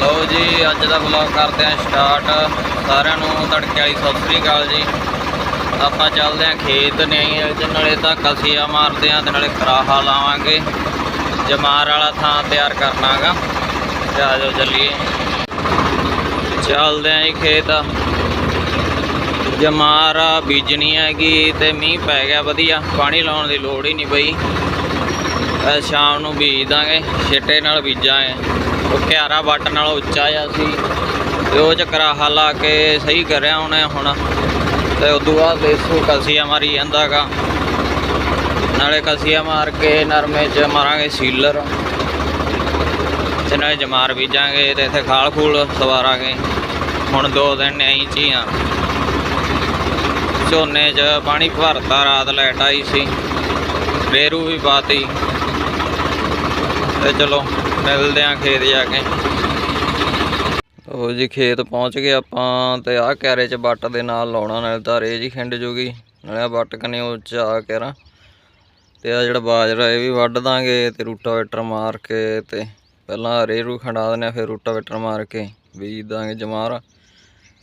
ਲਓ ਜੀ, ਅੱਜ ਦਾ ਵਲੌਗ ਕਰਦੇ ਆਂ ਸਟਾਰਟ ਸਾਰਿਆਂ ਨੂੰ ਤੜਕੇ ਵਾਲੀ ਸਤਿ ਸ੍ਰੀ ਅਕਾਲ ਜੀ। ਆਪਾਂ ਚੱਲਦੇ ਆਂ ਖੇਤ ਨੇ ਅੱਜ ਨਾਲੇ ਤਾਂ ਕਸੀਆ ਮਾਰਦੇ ਆਂ ਤੇ ਨਾਲੇ ਕਰਾਹਾ ਲਾਵਾਂਗੇ। ਜਮਾਰ ਵਾਲਾ ਥਾਂ ਤਿਆਰ ਕਰਨਾਗਾ। ਤੇ ਆ ਜਾਓ ਚੱਲੀਏ। ਚੱਲਦੇ ਆਂ ਜੀ ਖੇਤ। ਜਮਾਰ ਬੀਜਣੀ ਹੈਗੀ ਤੇ ਮੀਂਹ ਪੈ ਗਿਆ ਵਧੀਆ। ਪਾਣੀ ਲਾਉਣ ਦੀ ਲੋੜ ਹੀ ਨਹੀਂ ਪਈ। ਸ਼ਾਮ ਨੂੰ ਬੀਜ ਦਾਂਗੇ, ਛਿੱਟੇ ਨਾਲ ਬੀਜਾਂਗੇ। ਉਹ ਕਿਆਰਾ ਵੱਟ ਨਾਲੋਂ ਉੱਚਾ ਜਿਹਾ ਸੀ। ਤੇ ਉਹ ਚੱਕਰਾ ਲਾ ਕੇ ਸਹੀ ਕਰਿਆ ਉਹਨੇ ਹੁਣ। ਤੇ ਉਦੋਂ ਬਾਅਦ ਦੇਸੂ ਕਸੀਆ ਮਾਰੀ ਜਾਂਦਾਗਾ ਨਾਲੇ ਕਸੀਆ ਮਾਰ ਕੇ ਨਰਮੇ 'ਚ ਮਾਰਾਂਗੇ ਸੀਲਰ। ਤੇ ਨਾਲੇ ਜਮਾਰ ਬੀਜਾਂਗੇ ਤੇ ਇੱਥੇ ਖਾਲ ਖੂਲ ਸਵਾਰਾਂਗੇ। ਹੁਣ ਦੋ ਦਿਨ ਐਂ ਚ ਹੀ ਆ। ਝੋਨੇ 'ਚ ਪਾਣੀ ਭਰਤਾ, ਰਾਤ ਲਾਈਟ ਆਈ ਸੀ। ਰੇਰੂ ਵੀ ਪਾਤੀ। ਤੇ ਚਲੋ। ਮਿਲਦੇ ਆਂ ਖੇਤ ਜਾ ਕੇ। ਉਹ ਜੀ, ਖੇਤ ਪਹੁੰਚ ਗਏ ਆਪਾਂ ਤੇ ਆਹ ਕੈਰੇ 'ਚ ਬੱਟ ਦੇ ਨਾਲ ਲਾਉਣਾ, ਨਾਲੇ ਤਾਂ ਰੇ ਜੀ ਖਿੰਡ ਜੂਗੀ। ਨਾਲੇ ਆਹ ਬੱਟ ਕਨੇ ਉਹ 'ਚ ਆ ਕੈਰਾ। ਤੇ ਆ ਜਿਹੜਾ ਬਾਜਰਾ, ਇਹ ਵੀ ਵੱਢ ਦਾਂਗੇ ਤੇ ਰੂਟਾਵੇਟਰ ਮਾਰ ਕੇ ਤੇ ਪਹਿਲਾਂ ਰੇ ਰੂ ਖੰਡਾ ਦਿੰਦੇ ਆ, ਫਿਰ ਰੂਟਾਵੇਟਰ ਮਾਰ ਕੇ ਬੀਜ ਦਾਂਗੇ ਜਮਾਰ।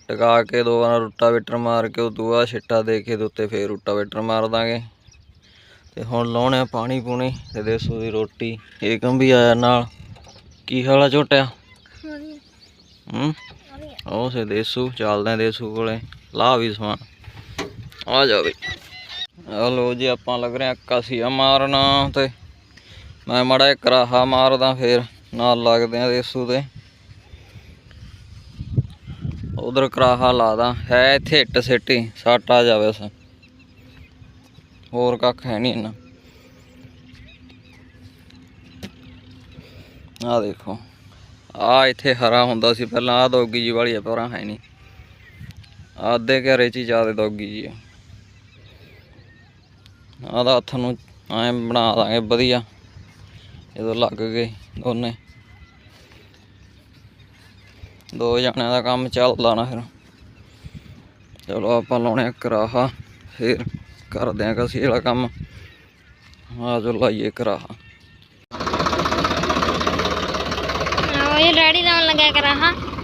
ਟਿਕਾ ਕੇ ਦੋ ਵਾਰ ਰੂਟਾਵੇਟਰ ਮਾਰ ਕੇ ਉਹ ਦੂਆ ਛਿੱਟਾ ਦੇ ਕੇ ਦੇ ਉੱਤੇ ਫਿਰ ਰੂਟਾਵੇਟਰ ਮਾਰ ਦਾਂਗੇ। ਤੇ ਹੁਣ ਲਾਉਣੇ ਆ ਪਾਣੀ ਪੂਣੀ, ਤੇ ਦੇਸੂ ਦੀ ਰੋਟੀ, ਏਕਮ ਵੀ ਆਇਆ ਨਾਲ। ਕੀ ਹਾਲ ਆ ਝੋਟਿਆ ਹੂੰ? ਉਹ ਸੇ ਦੇਸੂ ਚੱਲਦੇ ਆ ਦੇਸੂ ਕੋਲੇ। ਲਾ ਵੀ ਸਮਾਨ। ਆ ਜਾ ਬਈ। ਆ ਲੋ ਜੀ ਆਪਾਂ ਲੱਗ ਰਹੇ ਆ ਕਾਸੀਆ ਮਾਰਨ ਤੇ। ਮੈਂ ਮੜਾ ਕਰਾਹਾ ਮਾਰਦਾ ਫੇਰ ਨਾਲ ਲੱਗਦੇ ਆ ਦੇਸੂ ਦੇ। ਉਧਰ ਕਰਾਹਾ ਲਾਦਾ ਹੈ ਇੱਥੇ ਇੱਟ ਸਿੱਟੀ ਸੱਟ ਆ ਜਾਵੇ ਸ ਹੋਰ ਕੱਖ ਹੈ ਨਹੀਂ ਇਹਨਾਂ ਆ ਦੇਖੋ। ਆ ਇੱਥੇ ਹਰਾ ਹੁੰਦਾ ਸੀ ਪਹਿਲਾਂ ਆ ਦੋਗੀ ਜੀ ਵਾਲੀ ਆ, ਪਰਾਂ ਹੈ ਨਹੀਂ। ਆਦੇ ਘਰੇ ਚ ਹੀ ਜ਼ਿਆਦਾ ਦੋਗੀ ਜੀ ਆ। ਆਦਾ ਹੱਥ ਨੂੰ ਐਂ ਬਣਾ ਦਾਂਗੇ, ਵਧੀਆ। ਜਦੋਂ ਲੱਗ ਗਏ ਦੋਨੇ। ਦੋ ਜਣਿਆਂ ਦਾ ਕੰਮ ਚੱਲਦਾ ਨਾ ਫਿਰ। ਚਲੋ ਆਪਾਂ ਲਾਉਣੇ ਕਰਾਹਾ, ਫਿਰ ਕਰਦੇ ਆ ਕਸੀ ਵਾਲਾ ਕੰਮ। ਆ ਜੋ ਲਾਈਏ ਕਰਾਹਾ ਉਹ ਇਹ ਰੈਡੀ ਲਾਉਣ ਲੱਗਿਆ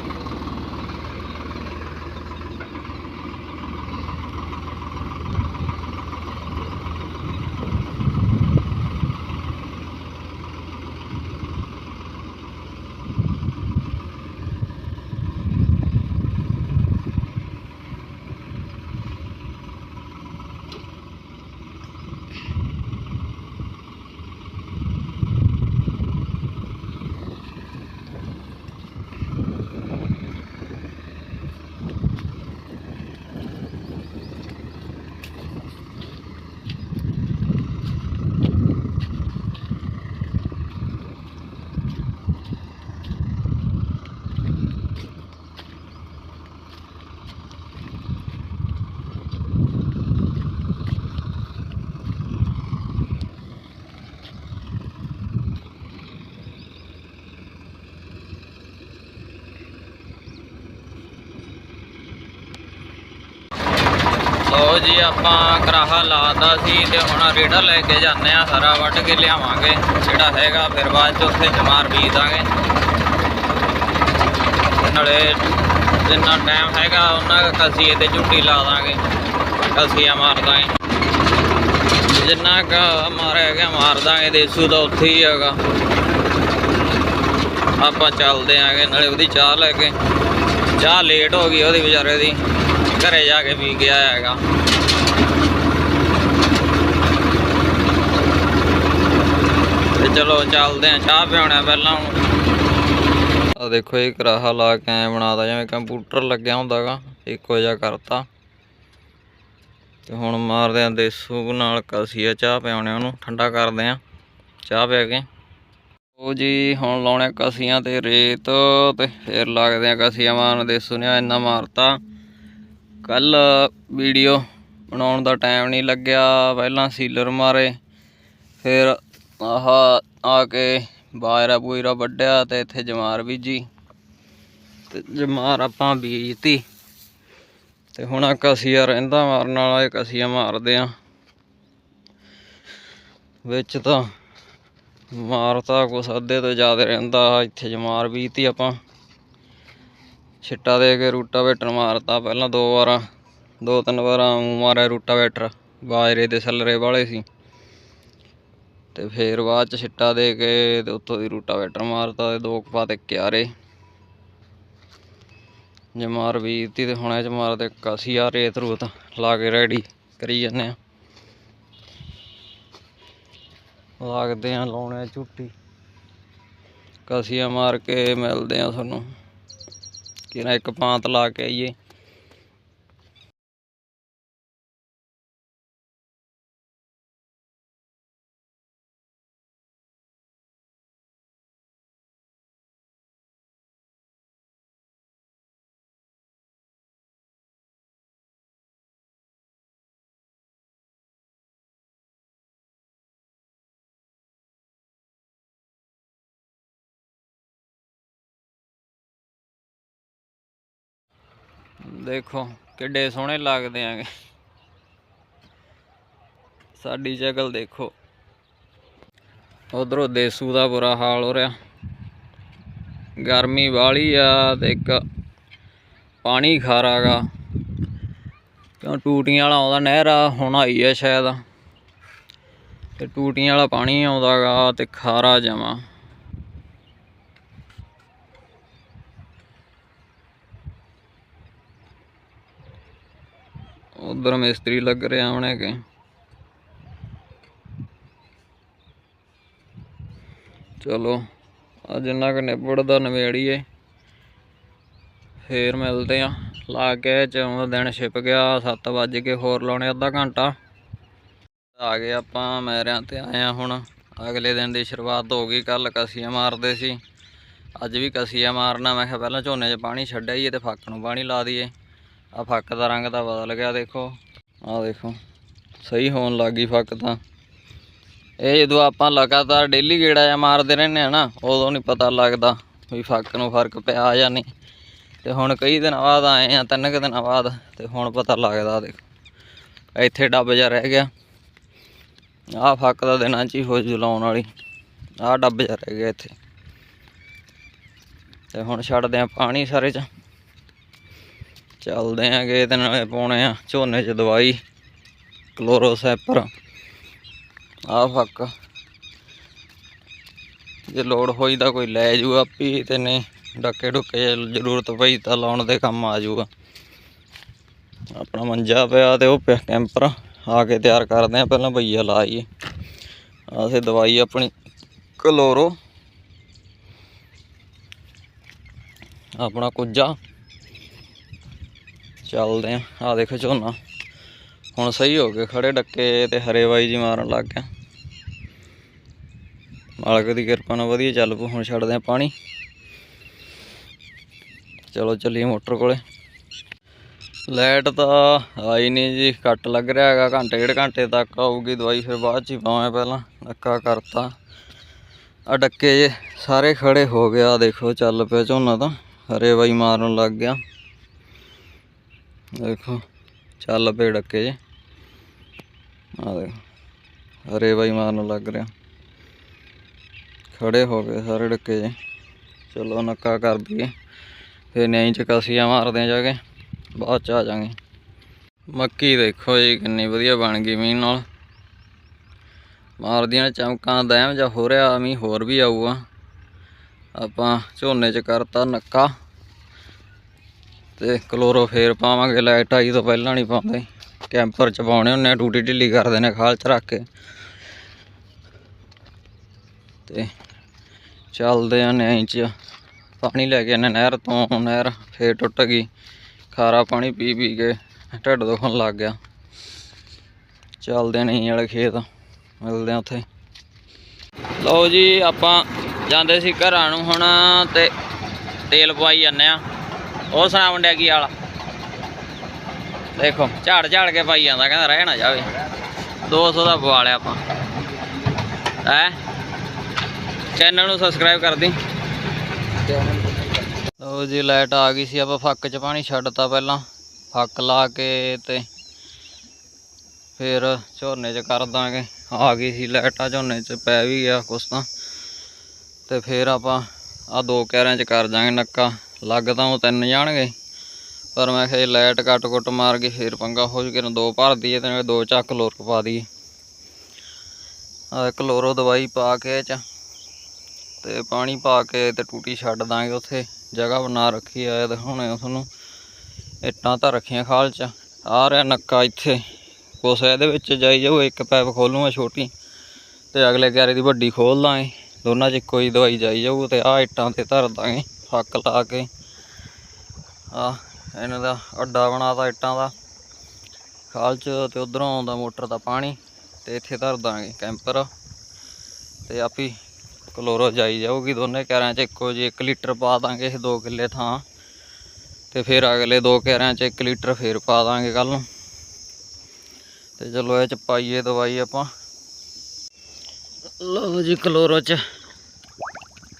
ਲਓ ਜੀ, ਆਪਾਂ ਕਰਾਹਾ ਲਾਤਾ ਸੀ ਤੇ ਹੁਣ ਰੇੜਾ ਲੈ ਕੇ ਜਾਂਦੇ ਆ ਸਾਰਾ ਵੱਢ ਕੇ ਲਿਆਵਾਂਗੇ। ਜਿਹੜਾ ਹੈਗਾ, ਫਿਰ ਬਾਅਦ ਚ ਉੱਥੇ ਜਮਾਰ ਬੀਜ ਦਾਂਗੇ। ਨਾਲੇ ਜਿੰਨਾ ਟਾਈਮ ਹੈਗਾ, ਉਹਨਾਂ ਕੁ ਕਸੀਏ ਤੇ ਝੁੱਟੀ ਲਾ ਦਾਂਗੇ। ਕਸੀਆ ਮਾਰ ਦਾਂਗੇ ਜਿੰਨਾ ਕ ਮਾਰਿਆ ਗਿਆ, ਮਾਰ ਦਾਂਗੇ, ਦੇਸੂ ਦਾ ਉੱਥੇ ਹੀ ਹੈਗਾ। ਆਪਾਂ ਚੱਲਦੇ ਆਂਗੇ, ਨਾਲੇ ਉਹਦੀ ਚਾਹ ਲੈ ਕੇ। ਚਾਹ ਲੇਟ ਹੋ ਗਈ ਉਹਦੀ ਵਿਚਾਰੇ ਦੀ। ਘਰੇ ਜਾ ਕੇ ਪੀ ਗਿਆ ਹੈਗਾ। ਤੇ ਚਲੋ ਚੱਲਦੇ ਆਂ, ਚਾਹ ਪਿਆਉਣਾ ਪਹਿਲਾਂ ਆ ਦੇਖੋ, ਇਹ ਕਰਾਹਾ ਲਾ ਕੇ ਐ ਬਣਾਦਾ ਜਿਵੇਂ ਕੰਪਿਊਟਰ ਲੱਗਿਆ ਹੁੰਦਾਗਾ ਇੱਕੋ ਜਿਹਾ ਕਰਤਾ। ਤੇ ਹੁਣ ਮਾਰਦੇ ਆ ਦੇਸੂ ਨਾਲ ਕਸੀਆ ਚਾਹ ਪਿਆਉਣੇ ਉਹਨੂੰ, ਠੰਡਾ ਕਰਦੇ ਆ। ਚਾਹ ਪਿਆ ਕੇ। ਉਹ ਜੀ, ਹੁਣ ਲਾਉਣੇ ਕਸੀਆਂ ਤੇ ਰੇਤ, ਤੇ ਫੇਰ ਲੱਗਦੇ ਆ ਕਸੀਆਂ ਮਾਰਨ। ਦੇਸੂ ਨੇ ਇੰਨਾ ਮਾਰਤਾ। ਕੱਲ ਵੀਡੀਓ ਬਣਾਉਣ ਦਾ ਟਾਈਮ ਨਹੀਂ ਲੱਗਿਆ, ਪਹਿਲਾਂ ਸੀਲਰ ਮਾਰੇ, ਫਿਰ ਆਹ ਆ ਕੇ ਬਾਜਰਾ ਬੂਜਰਾ ਵੱਢਿਆ ਤੇ ਇੱਥੇ ਜਮਾਰ ਬੀਜੀ ਤੇ ਜਮਾਰ ਆਪਾਂ ਬੀਜਤੀ। ਤੇ ਹੁਣ ਆ ਕਸੀਆ ਰਹਿੰਦਾ ਮਾਰਨ ਵਾਲਾ ਇਹ ਕਸੀਆ ਮਾਰਦੇ ਆ। ਵਿੱਚ ਤਾਂ ਮਾਰਤਾ ਕੁਛ ਅੱਧੇ ਤੋਂ ਜ਼ਿਆਦਾ ਰਹਿੰਦਾ, ਇੱਥੇ ਜਮਾਰ ਬੀਜਤੀ ਆਪਾਂ। ਛਿੱਟਾ ਦੇ ਕੇ ਰੂਟਾਵੇਟਰ ਮਾਰਤਾ ਪਹਿਲਾਂ ਦੋ ਵਾਰਾਂ, ਦੋ ਤਿੰਨ ਵਾਰਾਂ ਊਂ ਮਾਰਿਆ ਰੂਟਾਵੇਟਰ ਬਾਜਰੇ ਦੇ ਸੱਲਰੇ ਵਾਲੇ ਸੀ। ਤੇ ਫੇਰ ਬਾਅਦ ਚ ਛਿੱਟਾ ਦੇ ਕੇ ਤੇ ਉੱਤੋਂ ਦੀ ਰੂਟਾਵੇਟਰ ਮਾਰਤਾ ਤੇ ਦੋ ਕੁ ਪਾਤੇ ਕਿਆਰੇ। ਜੇ ਮਾਰ ਵੀਤੀ ਤੇ ਹੁਣ ਇਹ ਚ ਮਾਰਦੇ ਕਾਸੀ ਆ ਰੇਤ ਰੂਤ ਲਾ ਕੇ ਰੈਡੀ ਕਰੀ ਜਾਂਦੇ ਆ। ਲੱਗਦੇ ਆ ਲਾਉਣੇ ਆ ਕਸੀਆ ਮਾਰ ਕੇ ਮਿਲਦੇ ਆ ਤੁਹਾਨੂੰ। ਕਿ ਨਾ ਇੱਕ ਪਾਂਤ ਲਾ ਕੇ ਆਈਏ। ਦੇਖੋ, ਕਿੱਡੇ ਸੋਹਣੇ ਲੱਗਦੇ ਆਂਗੇ। ਸਾਡੀ ਸ਼ਕਲ ਦੇਖੋ। ਉਧਰੋਂ ਦੇਸੂ ਦਾ ਬੁਰਾ ਹਾਲ ਹੋ ਰਿਹਾ। ਗਰਮੀ ਵਾਲੀ ਆ ਤੇ ਇੱਕ ਪਾਣੀ ਖਾਰਾਗਾ ਕਿਉਂ ਟੂਟੀਆਂ ਵਾਲਾ ਆਉਂਦਾ ਨਹਿਰ ਆ ਹੁਣ ਆਈ ਆ ਸ਼ਾਇਦ। ਤੇ ਟੂਟੀਆਂ ਵਾਲਾ ਪਾਣੀ ਆਉਂਦਾਗਾ ਤੇ ਖਾਰਾ ਜਮਾ। ਉਧਰ ਮਿਸਤਰੀ ਲੱਗ ਰਿਹਾ ਹੁਣੇ ਕਿ। ਚਲੋ, ਅੱਜ ਜਿੰਨਾ ਕੁ ਨਿਬੜਦਾ ਨਵੇੜੀਏ ਫੇਰ ਮਿਲਦੇ ਆ ਲਾ ਕੇ ਚੌਂ ਦਿਨ ਛਿਪ ਗਿਆ 7 ਵਜ ਕੇ ਹੋਰ ਲਾਉਣੇ ਅੱਧਾ ਘੰਟਾ। ਆ ਗਏ ਆਪਾਂ, ਮੈਰਿਆਂ ਤੇ ਆਏ ਆ ਹੁਣ। ਅਗਲੇ ਦਿਨ ਦੀ ਸ਼ੁਰੂਆਤ ਹੋ ਗਈ ਕੱਲ ਕਸੀਆਂ ਮਾਰਦੇ ਸੀ। ਅੱਜ ਵੀ ਕਸੀਆਂ ਮਾਰਨਾ, ਮੈਂ ਕਿਹਾ ਪਹਿਲਾਂ ਝੋਨੇ 'ਚ ਪਾਣੀ ਛੱਡਿਆ ਤੇ ਫੱਕ ਨੂੰ ਪਾਣੀ ਲਾ ਦਈਏ। ਆ ਫੱਕ ਦਾ ਰੰਗ ਤਾਂ ਬਦਲ ਗਿਆ, ਦੇਖੋ। ਆ ਦੇਖੋ, ਸਹੀ ਹੋਣ ਲੱਗੀ ਫੱਕ ਤਾਂ। ਇਹ ਜਦੋਂ ਆਪਾਂ ਲਗਾਤਾਰ ਡੇਲੀ ਗੇੜਾ ਜਾਂ ਮਾਰਦੇ ਰਹਿੰਦੇ ਆ ਨਾ, ਉਦੋਂ ਨਹੀਂ ਪਤਾ ਲੱਗਦਾ ਵੀ ਫੱਕ ਨੂੰ ਫ਼ਰਕ ਪਿਆ ਜਾਂ ਨਹੀਂ। ਤੇ ਹੁਣ ਕਈ ਦਿਨਾਂ ਬਾਅਦ ਆਏ ਆ, ਤਿੰਨ ਕੁ ਦਿਨਾਂ ਬਾਅਦ, ਤੇ ਹੁਣ ਪਤਾ ਲੱਗਦਾ, ਦੇਖੋ। ਇੱਥੇ ਡੱਬ ਜਾ ਰਹਿ ਗਿਆ। ਆਹ ਫੱਕ ਦਾ ਦਿਨਾਂ ਚ ਹੀ ਹੋ ਜੂ ਲਾਉਣ ਵਾਲੀ। ਆਹ ਡੱਬ ਜਾ ਰਹਿ ਗਿਆ ਇੱਥੇ। ਤੇ ਹੁਣ ਛੱਡਦੇ ਆ ਪਾਣੀ ਸਾਰੇ ਚ। ਚੱਲਦੇ ਆਂਗੇ ਤੇ ਨਾਲੇ ਪਾਉਣੇ ਆ ਝੋਨੇ 'ਚ ਦਵਾਈ, ਕਲੋਰੋਸੈਪਰ। ਆ ਫੱਕ। ਜੇ ਲੋੜ ਹੋਈ ਤਾਂ ਕੋਈ ਲੈ ਜੂ ਆਪੀ, ਤੇ ਨਹੀਂ ਡੱਕੇ ਡੁੱਕੇ ਜ਼ਰੂਰਤ ਪਈ ਤਾਂ ਲਾਉਣ ਦੇ ਕੰਮ ਆ ਜੂਗਾ। ਆਪਣਾ ਮੰਜਾ ਪਿਆ ਤੇ ਉਹ ਪਿਆ ਕੈਂਪਰ ਆ ਕੇ ਤਿਆਰ ਕਰਦੇ ਆ, ਪਹਿਲਾਂ ਭਈਆ ਲਾਈਏ। ਆਸੇ ਦਵਾਈ ਆਪਣੀ ਕਲੋਰੋ। ਆਪਣਾ ਕੁੱਜਾ। ਚੱਲਦੇ ਆ। ਆ ਦੇਖੋ ਝੋਨਾ। ਹੁਣ ਸਹੀ ਹੋ ਗਏ, ਖੜੇ ਡੱਕੇ ਤੇ ਹਰੇ ਬਾਈ ਜੀ ਮਾਰਨ ਲੱਗ ਗਿਆ ਮਾਲਕ ਦੀ ਕਿਰਪਾ ਨਾਲ ਵਧੀਆ ਚੱਲ ਪੂ ਹੁਣ ਛੱਡਦੇ ਆ ਪਾਣੀ। ਚਲੋ ਚੱਲੀਏ ਮੋਟਰ ਕੋਲੇ। ਲਾਈਟ ਤਾਂ ਆਈ ਨਹੀਂ ਜੀ, ਕੱਟ ਲੱਗ ਰਿਹਾ ਹੈਗਾ, ਘੰਟੇ ਡੇਢ ਘੰਟੇ ਤੱਕ ਆਊਗੀ, ਦਵਾਈ ਫਿਰ ਬਾਅਦ ਚ ਹੀ ਪਾਵਾਂ ਪਹਿਲਾਂ ਡੱਕਾ ਕਰਤਾ। ਆ ਡੱਕੇ ਜੇ ਸਾਰੇ ਖੜੇ ਹੋ ਗਿਆ ਦੇਖੋ ਚੱਲ ਪਿਆ ਝੋਨਾ ਤਾਂ, ਹਰੇ ਬਾਈ ਮਾਰਨ ਲੱਗ ਗਿਆ। ਦੇਖੋ, ਚੱਲ ਪਏ ਡੱਕੇ ਜੇ। ਆ ਦੇਖੋ, ਹਰੇ ਬਾਈ ਮਾਰਨ ਲੱਗ ਰਿਹਾ। ਖੜੇ ਹੋ ਗਏ ਸਾਰੇ ਡੱਕੇ ਜੇ। ਚਲੋ ਨੱਕਾ ਕਰ ਦਈਏ। ਫਿਰ ਨਹੀਂ ਕਸੀਆਂ ਮਾਰਦੇ ਆ ਜਾ ਕੇ, ਬਾਅਦ ਚ ਆ ਜਾਾਂਗੇ। ਮੱਕੀ ਦੇਖੋ ਜੀ, ਕਿੰਨੀ ਵਧੀਆ ਬਣ ਗਈ ਮੀਂਹ ਨਾਲ। ਮਾਰਦੀਆਂ ਚਮਕਾਂ ਦਹਿਮ ਜਾਂ ਹੋ ਰਿਹਾ, ਮੀਂਹ ਹੋਰ ਵੀ ਆਊਗਾ। ਆਪਾਂ ਝੋਨੇ 'ਚ ਕਰਤਾ ਨੱਕਾ। ਤੇ ਕਲੋਰੋ ਫੇਰ ਪਾਵਾਂਗੇ, ਲਾਈਟ ਆਈ ਤੋਂ ਪਹਿਲਾਂ ਨਹੀਂ ਪਾਉਂਦੇ। ਕੈਂਪਰ ਚ ਪਾਉਣੇ ਹੁੰਨੇ ਆ, ਟੂਟੀ ਢਿੱਲੀ ਕਰਦੇ ਨੇ ਖਾਲ ਚ ਰੱਖ ਕੇ। ਤੇ ਚੱਲਦੇ ਆ ਨਿਆਂ ਚ। ਪਾਣੀ ਲੈ ਕੇ ਆਨੇ ਨਹਿਰ ਤੋਂ, ਨਹਿਰ ਫੇਰ ਟੁੱਟ ਗਈ। ਖਾਰਾ ਪਾਣੀ ਪੀ ਪੀ ਕੇ ਢਿੱਡ ਦੁਖਣ ਲੱਗ ਗਿਆ। ਚੱਲਦੇ ਨਹੀਂ ਵਾਲੇ ਖੇਤ, ਮਿਲਦੇ ਆ ਉੱਥੇ। ਲਓ ਜੀ, ਆਪਾਂ ਜਾਂਦੇ ਸੀ ਘਰਾਂ ਨੂੰ ਹੁਣ ਤੇ ਤੇਲ ਪਵਾਈ ਜਾਂਦੇ ਆ। ਉਹ ਸੁਣਾ ਮੁੰਡਿਆ, ਕੀ ਵਾਲਾ ਦੇਖੋ, ਝਾੜ ਝਾੜ ਕੇ ਪਾਈ ਜਾਂਦਾ, ਕਹਿੰਦਾ ਰਹਿ ਨਾ ਜਾਵੇ। 200 ਦਾ ਪਵਾ ਲਿਆ ਆਪਾਂ। ਹੈ? ਚੈਨਲ ਨੂੰ ਸਬਸਕ੍ਰਾਈਬ ਕਰ ਦੀ ਲਓ ਜੀ ਲਾਈਟ ਆ ਗਈ ਸੀ, ਆਪਾਂ ਫੱਕ 'ਚ ਪਾਣੀ ਛੱਡਤਾ ਪਹਿਲਾਂ। ਫੱਕ ਲਾ ਕੇ ਤੇ ਫਿਰ ਝੋਨੇ 'ਚ ਕਰ ਦਾਂਗੇ। ਆ ਗਈ ਸੀ ਲਾਈਟਾਂ ਝੋਨੇ 'ਚ ਪੈ ਵੀ ਗਿਆ ਕੁਛ ਤਾਂ। ਤੇ ਫਿਰ ਆਪਾਂ ਆ ਦੋ ਕਿਆਰਿਆਂ 'ਚ ਕਰ ਜਾਾਂਗੇ ਨੱਕਾ। ਲੱਗ ਤਾਂ ਉਹ ਤਿੰਨ ਜਾਣਗੇ। ਪਰ ਮੈਂ ਕਿਹਾ ਲਾਈਟ ਕੱਟ ਕੁੱਟ ਮਾਰ ਕੇ ਫੇਰ ਪੰਗਾ ਹੋ ਜੂ ਕਿ ਦੋ ਭਰ ਦਈਏ ਤੇ ਦੋ ਚੱਕ ਲੋਰ ਪਾ ਦਈਏ। ਆ ਕਲੋਰੋ ਦਵਾਈ ਪਾ ਕੇ ਇਹ ਚ, ਤੇ ਪਾਣੀ ਪਾ ਕੇ ਤੇ ਟੂਟੀ ਛੱਡ ਦਾਂਗੇ ਉੱਥੇ। ਜਗ੍ਹਾ ਬਣਾ ਰੱਖੀ ਆ, ਇਹ ਦਿਖਾਉਣੇ ਆ ਤੁਹਾਨੂੰ। ਇੱਟਾਂ ਤਾਂ ਰੱਖੀਆਂ ਖਾਲ ਚ। ਆ ਰਿਹਾ ਨੱਕਾ ਇੱਥੇ। ਕੁਛ ਇਹਦੇ ਵਿੱਚ ਜਾਈ ਜਾਊ ਇੱਕ ਪੈਪ ਖੋਲੂਗਾ ਛੋਟੀ, ਤੇ ਅਗਲੇ ਕਿਆਰੇ ਦੀ ਵੱਡੀ ਖੋਲ ਦਾਂਗੇ। ਦੋਨਾਂ 'ਚ ਇੱਕੋ ਹੀ ਦਵਾਈ ਜਾਈ ਜਾਊ ਤੇ ਆ ਇੱਟਾਂ ਤੇ ਧਰ ਦਾਂਗੇ। ਫੱਕ ਲਾ ਕੇ। ਆ, ਇਹਨਾਂ ਦਾ ਅੱਡਾ ਬਣਾਤਾ ਇੱਟਾਂ ਦਾ। ਖਾਲ 'ਚ ਤੇ ਉਧਰੋਂ ਆਉਂਦਾ ਮੋਟਰ ਦਾ ਪਾਣੀ ਤੇ ਇੱਥੇ ਧਰ ਦਾਂਗੇ ਕੈਂਪਰ। ਤੇ ਆਪੀ ਕਲੋਰੋ ਜਾਈ ਜਾਊਗੀ ਦੋਨੇ ਕਿਆਰਿਆਂ 'ਚ। ਇੱਕੋ ਜਿਹੀ 1 ਲੀਟਰ ਪਾ ਦਾਂਗੇ ਇਹ 2 ਕਿੱਲੇ ਥਾਂ। ਤੇ ਫਿਰ ਅਗਲੇ ਦੋ ਕਿਆਰਿਆਂ 'ਚ 1 ਲੀਟਰ ਫੇਰ ਪਾ ਦਾਂਗੇ ਕੱਲ ਨੂੰ। ਤੇ ਚਲੋ ਇਹ 'ਚ ਪਾਈਏ ਦਵਾਈ ਆਪਾਂ। ਲਓ ਜੀ ਕਲੋਰੋ 'ਚ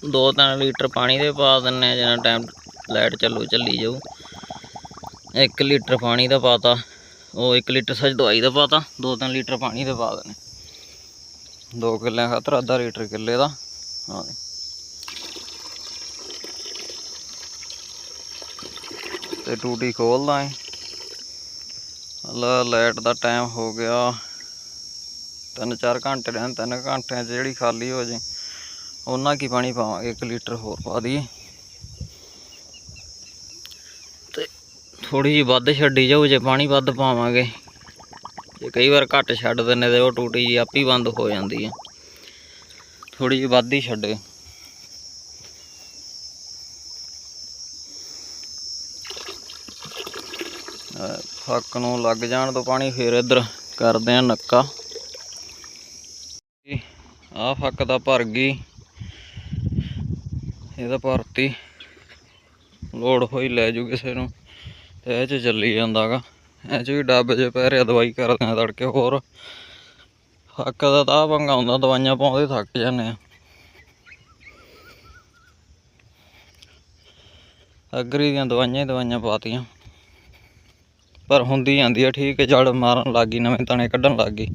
ਦੋ ਤਿੰਨ ਲੀਟਰ ਪਾਣੀ ਦੇ ਪਾ ਦਿੰਨੇ ਆ ਜਿੰਨਾ ਟਾਈਮ ਲਾਈਟ ਚੱਲੂ, ਚੱਲੀ ਜਾਊ। 1 ਲੀਟਰ ਪਾਣੀ ਦਾ ਪਾਤਾ ਉਹ 1 ਲੀਟਰ ਸੱਚ ਦਵਾਈ ਦਾ ਪਾਤਾ ਦੋ ਤਿੰਨ ਲੀਟਰ ਪਾਣੀ ਦੇ ਪਾ ਦੇਣੇ ਦੋ ਕਿੱਲਿਆਂ ਖਾਤਰ, ਅੱਧਾ ਲੀਟਰ ਕਿੱਲੇ ਦਾ। ਹਾਂ ਤੇ ਟੂਟੀ ਖੋਲਦਾ ਏ ਲਾ ਲਾਈਟ ਦਾ ਟਾਈਮ ਹੋ ਗਿਆ। ਤਿੰਨ ਚਾਰ ਘੰਟੇ ਰਹਿਣ, ਤਿੰਨ ਘੰਟਿਆਂ 'ਚ ਜਿਹੜੀ ਖਾਲੀ ਹੋ ਜੇ। ਉਹਨਾਂ ਕੀ ਪਾਣੀ ਪਾਵਾਂਗੇ? 1 ਲੀਟਰ ਹੋਰ ਪਾ ਦਈਏ। ਤੇ ਥੋੜੀ ਜਿਹੀ ਵੱਧ ਛੱਡੀ ਜਾਊ, ਜੇ ਪਾਣੀ ਵੱਧ ਪਾਵਾਂਗੇ। ਜੇ ਕਈ ਵਾਰ ਘੱਟ ਛੱਡ ਦਿੰਨੇ ਤੇ ਉਹ ਟੂਟੀ ਜੀ ਆਪੀ ਬੰਦ ਹੋ ਜਾਂਦੀ ਹੈ ਥੋੜੀ ਜਿਹੀ ਵੱਧ ਹੀ ਛੱਡੇ। ਅਹ ਫੱਕ ਨੂੰ ਲੱਗ ਜਾਣ ਤੋਂ ਪਾਣੀ ਫੇਰ ਇੱਧਰ ਕਰਦੇ ਆ ਨੱਕਾ। ਆ ਫੱਕ ਤਾਂ ਭਰ ਗਈ। ਇਹਦਾ ਭਰਤੀ ਲੋੜ ਹੋਈ ਲੈ ਜੂ ਕਿਸੇ ਨੂੰ, ਤੇ ਇਹ ਚ ਚੱਲੀ ਜਾਂਦਾਗਾ। ਇਹ ਚ ਵੀ ਡੱਬ ਜੇ ਪੈ ਰਿਹਾ, ਦਵਾਈ ਕਰਦੇ ਆ ਤੜਕੇ ਹੋਰ। ਹੱਕ ਦਾ ਤਾਂ ਆਹ ਪੰਗਾ ਹੁੰਦਾ, ਦਵਾਈਆਂ ਪਾਉਂਦੇ ਥੱਕ ਜਾਂਦੇ ਆ। ਅਗਰੀ ਦੀਆਂ ਦਵਾਈਆਂ ਹੀ ਦਵਾਈਆਂ ਪਾਤੀਆਂ। ਪਰ ਹੁੰਦੀ ਜਾਂਦੀ ਆ, ਠੀਕ ਹੈ ਜੜ ਮਾਰਨ ਲੱਗ ਗਈ, ਨਵੇਂ ਤਣੇ ਕੱਢਣ ਲੱਗ ਗਈ।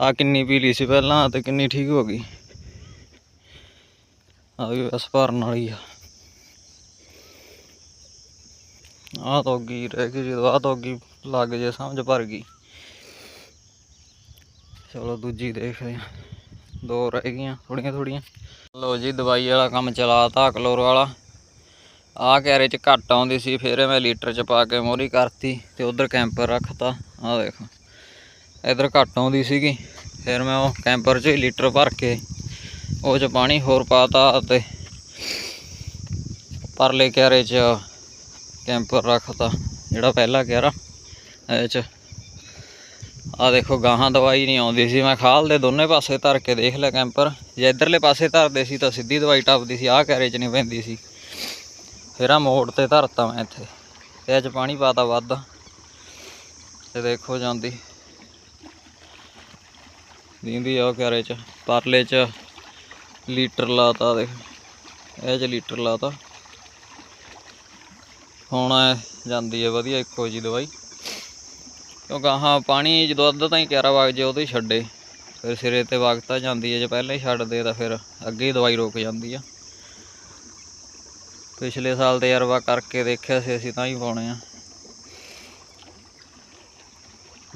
ਆ ਕਿੰਨੀ ਪੀਲੀ ਸੀ ਪਹਿਲਾਂ, ਤੇ ਕਿੰਨੀ ਠੀਕ ਹੋ ਗਈ। ਆ ਵੀ ਬਸ ਭਰਨ ਵਾਲੀ ਆ। ਆ ਤਾਂ ਰਹਿ ਗਈ ਜਦੋਂ ਆ ਤਾਂ ਅੱਗੀ ਲੱਗ ਜੇ ਸਮਝ ਭਰ ਗਈ। ਚਲੋ ਦੂਜੀ ਦੇਖਦੇ ਆ। ਦੋ ਰਹਿ ਗਈਆਂ ਥੋੜੀਆਂ ਥੋੜੀਆਂ। ਲਓ ਜੀ, ਦਵਾਈ ਵਾਲਾ ਕੰਮ ਚਲਾਤਾ, ਕਲੋਰ ਵਾਲਾ। ਆ ਕੈਰੇ ਚ ਘੱਟ ਆਉਂਦੀ ਸੀ, ਫਿਰ ਮੈਂ ਲੀਟਰ ਚ ਪਾ ਕੇ ਮੋਰੀ ਕਰਤੀ ਤੇ ਉਧਰ ਕੈਂਪਰ ਰੱਖਤਾ। ਆ ਦੇਖ, ਇਧਰ ਘੱਟ ਆਉਂਦੀ ਸੀਗੀ, ਫਿਰ ਮੈਂ ਉਹ ਕੈਂਪਰ ਚ ਹੀ ਲੀਟਰ ਭਰ ਕੇ ਉਹ ਚ ਪਾਣੀ ਹੋਰ ਪਾਤਾ ਤੇ ਪਰਲੇ ਕਿਆਰੇ ਚ ਕੈਂਪਰ ਰੱਖਤਾ, ਜਿਹੜਾ ਪਹਿਲਾ ਕਿਆਰਾ, ਇਹ ਚ। ਆ ਦੇਖੋ, ਗਾਹਾਂ ਦਵਾਈ ਨਹੀਂ ਆਉਂਦੀ ਸੀ। ਮੈਂ ਖਾਲ ਦੇ ਦੋਨੇ ਪਾਸੇ ਧਰ ਕੇ ਦੇਖ ਲਿਆ ਕੈਂਪਰ। ਜੇ ਇਧਰਲੇ ਪਾਸੇ ਧਰਦੇ ਸੀ ਤਾਂ ਸਿੱਧੀ ਦਵਾਈ ਟੱਪਦੀ ਸੀ, ਆਹ ਕਿਆਰੇ ਚ ਨਹੀਂ ਪੈਂਦੀ ਸੀ। ਫਿਰ ਆ ਮੋੜ ਤੇ ਧਰਤਾ ਮੈਂ ਇੱਥੇ। ਤੇ ਇਹ ਚ ਪਾਣੀ ਪਾਤਾ ਵੱਧ। ਤੇ ਦੇਖੋ ਜਾਂਦੀ। ਦੀਂਦੀ ਆ ਕਿਆਰੇ ਚ। ਪਰਲੇ ਚ ਲੀਟਰ ਲਾਤਾ ਦੇਖ, ਇਹ ਚ ਲੀਟਰ ਲਾਤਾ। ਹੁਣ ਇਹ ਜਾਂਦੀ ਹੈ ਵਧੀਆ ਇੱਕੋ ਜੀ ਦਵਾਈ। ਕਿਉਂਕਿ ਹਾਂ ਪਾਣੀ ਜਦੋਂ ਅੱਧਾ ਤਾਂ ਹੀ ਕਿਆਰਾ ਵਗ ਜੇ ਉਦੋਂ ਹੀ ਛੱਡੇ। ਫਿਰ ਸਿਰੇ ਤੇ ਵਗਤਾ ਜਾਂਦੀ ਹੈ ਜੇ ਪਹਿਲਾਂ ਹੀ ਛੱਡ ਦੇ ਤਾਂ ਫਿਰ ਅੱਗੇ ਹੀ ਦਵਾਈ ਰੋਕ ਜਾਂਦੀ ਆ। ਪਿਛਲੇ ਸਾਲ ਤਜਰਬਾ ਕਰਕੇ ਦੇਖਿਆ ਸੀ, ਅਸੀਂ ਤਾਂ ਹੀ ਪਾਉਣੇ ਆ।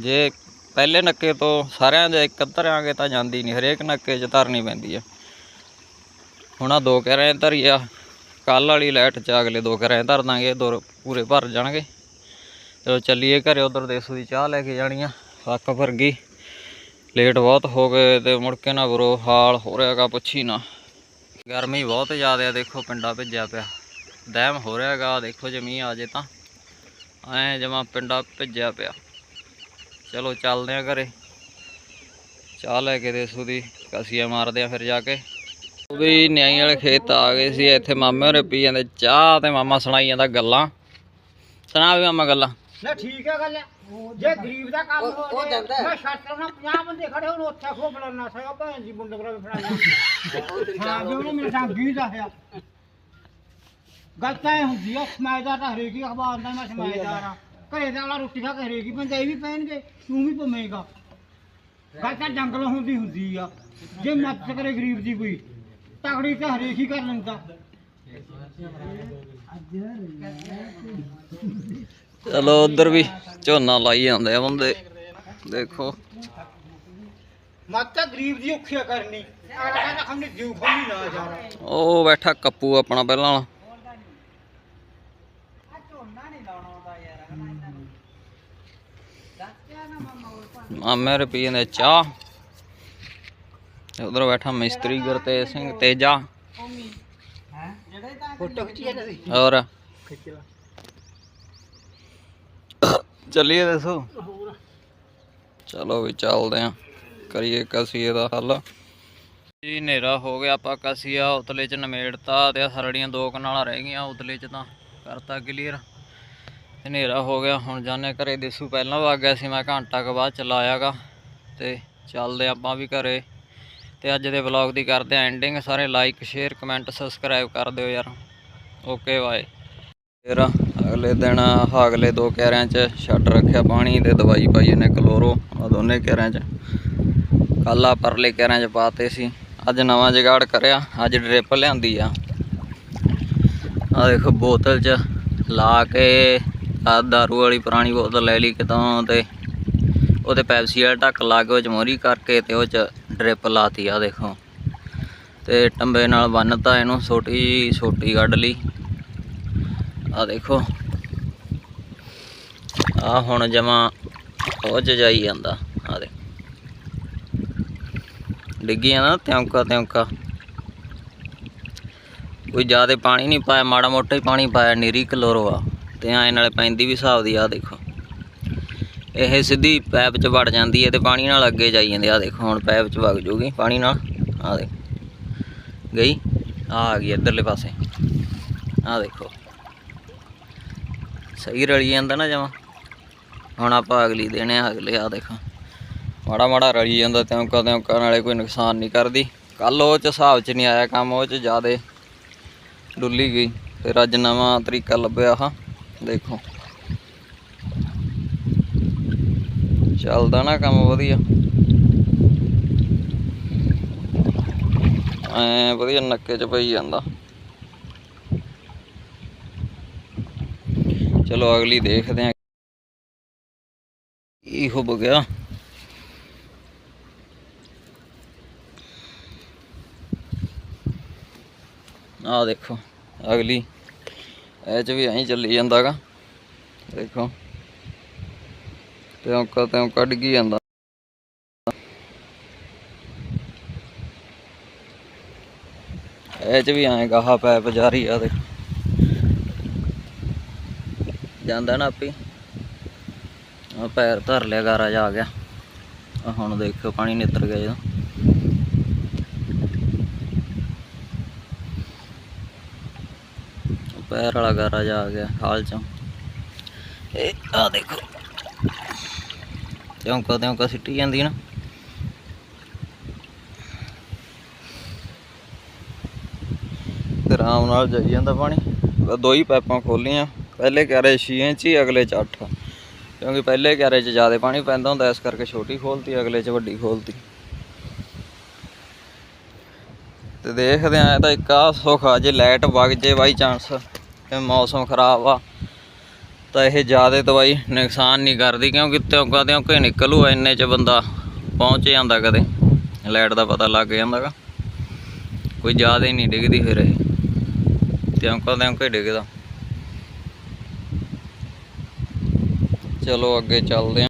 ਜੇ ਪਹਿਲੇ ਨੱਕੇ ਤੋਂ ਸਾਰਿਆਂ ਦੇ ਇੱਕ ਧਰਾਂਗੇ ਤਾਂ ਜਾਂਦੀ ਨਹੀਂ, ਹਰੇਕ ਨੱਕੇ 'ਚ ਧਰਨੀ ਪੈਂਦੀ ਆ। ਹੁਣ ਆ ਦੋ ਕਹਿ ਰਹੇ ਧਰੀ ਆ ਕੱਲ ਵਾਲੀ ਲਾਈਟ 'ਚ ਅਗਲੇ ਦੋ ਕਹਿ ਰਹੇ ਧਰ ਦਾਂਗੇ, ਦੋ ਪੂਰੇ ਭਰ ਜਾਣਗੇ। ਚਲੋ ਚੱਲੀਏ ਘਰੇ, ਉਧਰ ਦੇਸੂ ਦੀ ਚਾਹ ਲੈ ਕੇ ਜਾਣੀ ਆ ਫੱਕ ਭਰ ਗਈ ਲੇਟ ਬਹੁਤ ਹੋ ਗਏ ਤੇ ਮੁੜ ਕੇ ਨਾ ਬਰੋ ਹਾਲ ਹੋ ਰਿਹਾਗਾ ਪੁੱਛੀ ਨਾ। ਗਰਮੀ ਬਹੁਤ ਜ਼ਿਆਦਾ ਆ, ਦੇਖੋ ਪਿੰਡਾ ਭਿੱਜਿਆ ਪਿਆ। ਦਹਿਮ ਹੋ ਰਿਹਾਗਾ ਦੇਖੋ ਜੇ ਮੀਂਹ ਆ ਜੇ ਤਾਂ। ਐ ਜਮਾ ਪਿੰਡਾ ਭਿੱਜਿਆ ਪਿਆ। ਚਲੋ ਚੱਲਦੇ ਆ ਘਰੇ। ਚਾਹ ਲੈ ਕੇ ਦੇਸੂ ਦੀ, ਕਸੀਆ ਮਾਰਦੇ ਆ ਫਿਰ ਜਾ ਕੇ। ਵੀ ਨਿਆਈ ਵਾਲੇ ਖੇਤ ਆ ਗਏ ਸੀ ਇੱਥੇ ਮਾਮੇ ਹੋਰੇ ਪੀ ਜਾਂਦੇ ਚਾਹ ਤੇ ਮਾਮਾ ਸੁਣਾਈ ਜਾਂਦਾ ਗੱਲਾਂ। ਸੁਣਾ ਵੀ ਮਾਮਾ ਗੱਲਾਂ। ਨਾ ਠੀਕ ਹੈ ਗੱਲ ਜੇ ਗਰੀਬ ਦਾ ਕੰਮ ਹੋ ਜੇ ਮੈਂ ਸ਼ਾਸਤਰ ਨਾਲ 50 ਬੰਦੇ ਖੜੇ ਹੋਣ ਉੱਥੇ ਖੋ ਫੜਨਾ ਸਗਾ ਭੈਣ ਜੀ ਮੁੰਡੇ ਕੋਲ ਫੜਾਇਆ ਹਾਂ ਵੀ ਉਹਨੇ ਮੇਰੇ ਸਾਹ 20 ਦਾ ਹੈ ਗੱਲ ਤਾਂ ਇਹ ਹੁੰਦੀ ਆ ਸਮਾਇਦਾਰ ਤਾਂ ਹਰੇਕ ਹੀ ਅਖਬਾਰ ਦਾ ਮੈਂ ਸਮਾਇਦਾਰ ਆ। ਘਰੇ ਦਾ ਵਾਲਾ ਰੋਟੀ ਖਾ ਕੇ ਹਰੇਕ ਹੀ ਬੰਦਾ ਇਹ ਵੀ ਪੈਣਗੇ ਤੂੰ ਵੀ ਪਵੇਂਗਾ ਗੱਲ ਤਾਂ ਜੰਗਲ ਹੁੰਦੀ ਹੁੰਦੀ ਆ ਜੇ ਮਦਦ ਕਰੇ ਗਰੀਬ ਦੀ ਕੋਈ। ਤਗੜੀ ਤਾਂ ਹਰੇਕ ਹੀ ਕਰ ਲੈਂਦਾ ਚਲੋ ਉਧਰ ਵੀ ਝੋਨਾ ਲਾਈ ਜਾਂਦੇ ਆ ਬੰਦੇ। ਦੇਖੋ। ਮੱਤ ਗਰੀਬ ਦੀ ਔਖਿਆ ਕਰਨੀ। ਅਗਲਾ ਕਹਿੰਦਾ ਹਮਨੇ ਜੀਵ ਖੋਲੀ ਨਾ ਜਾਣਾ ਉਹ ਬੈਠਾ ਕੱਪੂ ਆਪਣਾ ਪਹਿਲਾਂ ਵਾਲਾ। ਮਾਮੇ ਰੁਪਈਏ ਨੇ ਚਾਹ। ਉਧਰ ਬੈਠਾ ਮਿਸਤਰੀ ਗੁਰਤੇਜ ਸਿੰਘ, ਤੇਜਾ। ਫੋਟੋ ਖਿੱਚੀ ਜਾਂਦੇ ਚੱਲੀਏ ਦੱਸੋ? ਚਲੋ ਵੀ ਚੱਲਦੇ ਆ। ਕਰੀਏ ਕਸੀਏ ਦਾ ਹੱਲ। ਜੀ, ਹਨੇਰਾ ਹੋ ਗਿਆ, ਆਪਾਂ ਕਸੀਆ ਉਤਲੇ ਚ ਨਮੇੜਤਾ ਤੇ ਆਹ ਸਰੜੀਆਂ ਦੋ ਕਨਾਲਾਂ ਰਹਿ ਗਈਆਂ ਉਤਲੇ ਚ ਤਾਂ। ਕਰਤਾ ਕਲੀਅਰ ਹਨੇਰਾ ਹੋ ਗਿਆ, ਹੁਣ ਜਾਣੇ ਘਰੇ। ਦੇਸੂ ਪਹਿਲਾਂ ਵਗ ਗਿਆ ਸੀ, ਮੈਂ ਘੰਟਾ ਕੁ ਬਾਅਦ ਚਲਾਇਆਗਾ ਤੇ ਚੱਲਦੇ ਆਪਾਂ ਵੀ ਘਰੇ। ਤੇ ਅੱਜ ਦੇ ਵਲੌਗ ਦੀ ਕਰਦੇ ਆ ਐਂਡਿੰਗ ਸਾਰੇ ਲਾਈਕ ਸ਼ੇਅਰ ਕਮੈਂਟ ਸਬਸਕ੍ਰਾਈਬ ਕਰ ਦਿਓ ਯਾਰ। ਓਕੇ ਬਾਏ ਫਿਰ ਅਗਲੇ ਦਿਨ ਆਹ ਅਗਲੇ ਦੋ ਕੈਰਿਆਂ 'ਚ ਛੱਡ ਰੱਖਿਆ ਪਾਣੀ ਤੇ ਦਵਾਈ ਪਾਈ ਇਹਨੇ ਕਲੋਰੋ ਆ ਦੋਨੇ ਕੈਰਿਆਂ 'ਚ। ਕੱਲ੍ਹ ਪਰਲੇ ਕੈਰਿਆਂ 'ਚ ਪਾਤੇ ਸੀ। ਅੱਜ ਨਵਾਂ ਜਗਾੜ ਕਰਿਆ, ਅੱਜ ਡ੍ਰਿਪ ਲਿਆਂਦੀ ਆ। ਆ ਦੇਖੋ ਬੋਤਲ 'ਚ ਲਾ ਕੇ ਆ ਦਾਰੂ ਵਾਲੀ ਪੁਰਾਣੀ ਬੋਤਲ ਲੈ ਲਈ ਕਿਤੋਂ ਤੇ ਉਹਦੇ ਪੈਪਸੀ ਵਾਲਾ ਢੱਕ ਲਾ ਕੇ ਉਹ 'ਚ ਮੋਰੀ ਕਰਕੇ ਤੇ ਉਹ 'ਚ ਡ੍ਰਿਪ ਲਾਤੀ ਆ, ਦੇਖੋ। ਤੇ ਟੰਬੇ ਨਾਲ ਬੰਨਤਾ ਇਹਨੂੰ ਛੋਟੀ ਛੋਟੀ ਕੱਢ ਲਈ। ਆ ਦੇਖੋ। ਆ ਹੁਣ ਜਮਾ ਉਹ ਜਾਈ ਜਾਂਦਾ, ਆ ਦੇ ਡਿੱਗੀ ਜਾਂਦਾ ਤਿਉਂਕਾ ਤਿਉਂਕਾ। ਕੋਈ ਜ਼ਿਆਦਾ ਪਾਣੀ ਨਹੀਂ ਪਾਇਆ, ਮਾੜਾ ਮੋਟਾ ਹੀ ਪਾਣੀ ਪਾਇਆ, ਨੀਰੀ ਕਲੋਰੋ ਆ। ਤੇ ਐ ਨਾਲੇ ਪੈਂਦੀ ਵੀ ਹਿਸਾਬ ਦੀ, ਆ ਦੇਖੋ। ਇਹ ਸਿੱਧੀ ਪੈਪ ਚ ਵੜ ਜਾਂਦੀ ਹੈ ਤੇ ਪਾਣੀ ਨਾਲ ਅੱਗੇ ਜਾਈ ਜਾਂਦੀ ਆ। ਦੇਖੋ, ਹੁਣ ਪੈਪ ਚ ਵਗ ਜੂਗੀ ਪਾਣੀ ਨਾਲ। ਆ ਦੇ ਗਈ? ਆ ਆ ਗਈ ਇੱਧਰਲੇ ਪਾਸੇ। ਆ ਦੇਖੋ। ਸਹੀ ਰਲੀ ਜਾਂਦਾ ਨਾ ਜਮਾ। ਹੁਣ ਆਪਾਂ ਅਗਲੀ ਦੇਣੇ ਆ, ਅਗਲੇ ਆ ਦੇਖੋ। ਮਾੜਾ ਮਾੜਾ ਰਲੀ ਜਾਂਦਾ, ਤਿਉਂਕਾ ਤਿਉਂਕਾ, ਨਾਲੇ ਕੋਈ ਨੁਕਸਾਨ ਨਹੀਂ ਕਰਦੀ। ਕੱਲ ਉਹ ਚ ਹਿਸਾਬ ਚ ਨਹੀਂ ਆਇਆ ਕੰਮ, ਉਹ ਚ ਜ਼ਿਆਦੇ ਡੁੱਲੀ ਗਈ। ਫਿਰ ਅੱਜ ਨਵਾਂ ਤਰੀਕਾ ਲੱਭਿਆ ਹਾਂ ਦੇਖੋ। ਚੱਲਦਾ ਨਾ ਕੰਮ ਵਧੀਆ। ਐ ਵਧੀਆ ਨੱਕੇ ਚ ਪਈ ਜਾਂਦਾ। ਚਲੋ ਅਗਲੀ ਦੇਖਦੇ ਆਂ। ਕੀ ਹੋ ਗਿਆ। ਆ ਦੇਖੋ, ਅਗਲੀ। ਇਹ ਚ ਵੀ ਐਂ ਚੱਲੀ ਜਾਂਦਾਗਾ। ਦੇਖੋ। ਤਿਉਂਕਾ ਕੱਢ ਡਿੱਗੀ ਜਾਂਦਾ ਇਹ ਚ ਵੀ ਐਂ ਗਾਹਾ ਪੈਪ ਜਾਰੀ ਆ ਦੇਖੋ ਜਾਂਦਾ ਨਾ ਆਪੇ। ਆ ਪੈਰ ਧਰ ਲਿਆ, ਗਾਰਾ ਜਾ ਆ ਗਿਆ। ਆ ਹੁਣ ਦੇਖੋ ਪਾਣੀ ਨਿੱਤਰ ਗਿਆ ਜਦੋਂ। ਪੈਰ ਵਾਲਾ ਗਾਰਾ ਜਾ ਆ ਗਿਆ, ਹਾਲ ਚੋਂ ਇਹ ਆ ਦੇਖੋ। ਚੌਂਕਾ ਚੌਂਕਾ ਸਿੱਟੀ ਜਾਂਦੀ ਨਾ। ਤੇ ਆਰਾਮ ਨਾਲ ਜਾਈ ਜਾਂਦਾ ਪਾਣੀ। ਦੋ ਹੀ ਪਾਈਪਾਂ ਖੋਲੀਆਂ। ਪਹਿਲੇ ਕੈਰੇ 6 ਇੰਚ ਹੀ ਅਗਲੇ ਚ 8 ਕਿਉਂਕਿ ਪਹਿਲੇ ਕੈਰੇ ਚ ਜ਼ਿਆਦਾ ਪਾਣੀ ਪੈਂਦਾ ਹੁੰਦਾ, ਇਸ ਕਰਕੇ ਛੋਟੀ ਖੋਲਤੀ, ਅਗਲੇ ਚ ਵੱਡੀ ਖੋਲਤੀ। ਤੇ ਦੇਖਦੇ ਆਂ ਤਾਂ ਇੱਕ ਆ ਸੁੱਖ ਆ, ਜੇ ਲਾਈਟ ਵਗ ਜੇ ਬਾਈ ਚਾਂਸ ਤੇ ਮੌਸਮ ਖਰਾਬ ਆ। ਤਾਂ ਇਹ ਜ਼ਿਆਦਾ ਦਵਾਈ ਨੁਕਸਾਨ ਨਹੀਂ ਕਰਦੀ ਕਿਉਂਕਿ ਤਿਉਂਕਾ ਤਿਉਂਕੇ ਨਿਕਲੂ ਇੰਨੇ ਚ ਬੰਦਾ ਪਹੁੰਚ ਜਾਂਦਾ ਕਦੇ। ਲਾਈਟ ਦਾ ਪਤਾ ਲੱਗ ਜਾਂਦਾਗਾ। ਕੋਈ ਜ਼ਿਆਦਾ ਹੀ ਨਹੀਂ ਡਿੱਗਦੀ ਫਿਰ ਇਹ। ਤਿਉਂਕਾ ਤਿਉਂਕਾ ਡਿੱਗਦਾ। ਚਲੋ ਅੱਗੇ ਚੱਲਦੇ ਹਾਂ